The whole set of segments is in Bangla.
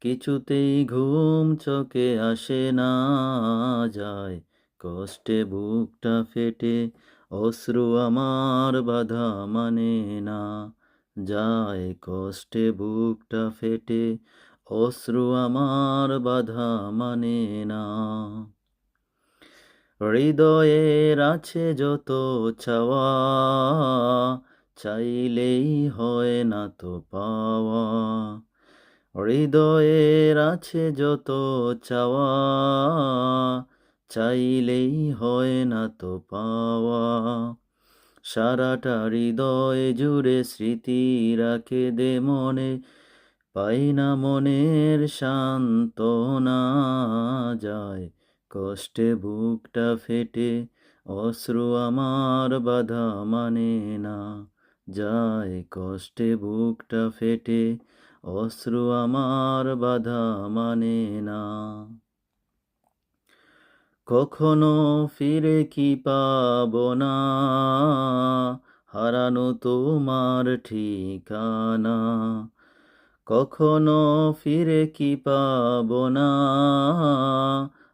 কিছুতেই ঘুম চোখে আসে না যায়। কষ্টে বুকটা ফেটে, অশ্রু আমার বাধা মানে না যায়। কষ্টে বুকটা ফেটে, অশ্রু আমার বাধা মানে না। হৃদয়ের আছে যত চাওয়া চাইলেই হয় না তো পাওয়া। হৃদয়ের আছে যত চাওয়া, চাইলেই হয় না তো পাওয়া। সারাটা হৃদয় জুড়ে স্মৃতি রাখে দে মনে, পাই না মনের শান্তনা যায় কষ্টে বুকটা ফেটে, অশ্রু আমার বাধা মানে না। যায় কষ্টে বুকটা ফেটে অশ্রু আমার বাধা মানে না। কখনো ফিরে কি পাব না? হারানো তোমার ঠিকানা। কখনো ফিরে কি পাব না?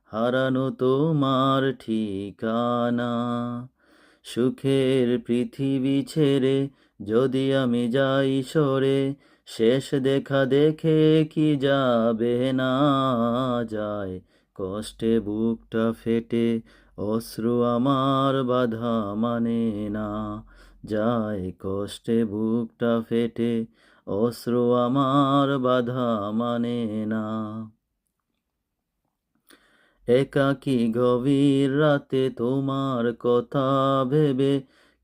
হারানো তোমার ঠিকানা। সুখের পৃথিবী ছেড়ে যদি আমি যাই সরে শেষ দেখা দেখে কি যাবে না যায়। কষ্টে বুকটা ফেটে, অশ্রু আমার বাধা মানে না যায়। কষ্টে বুকটা ফেটে, অশ্রু আমার বাধা মানে না। একাকী গভীর রাতে তোমার কথা ভেবে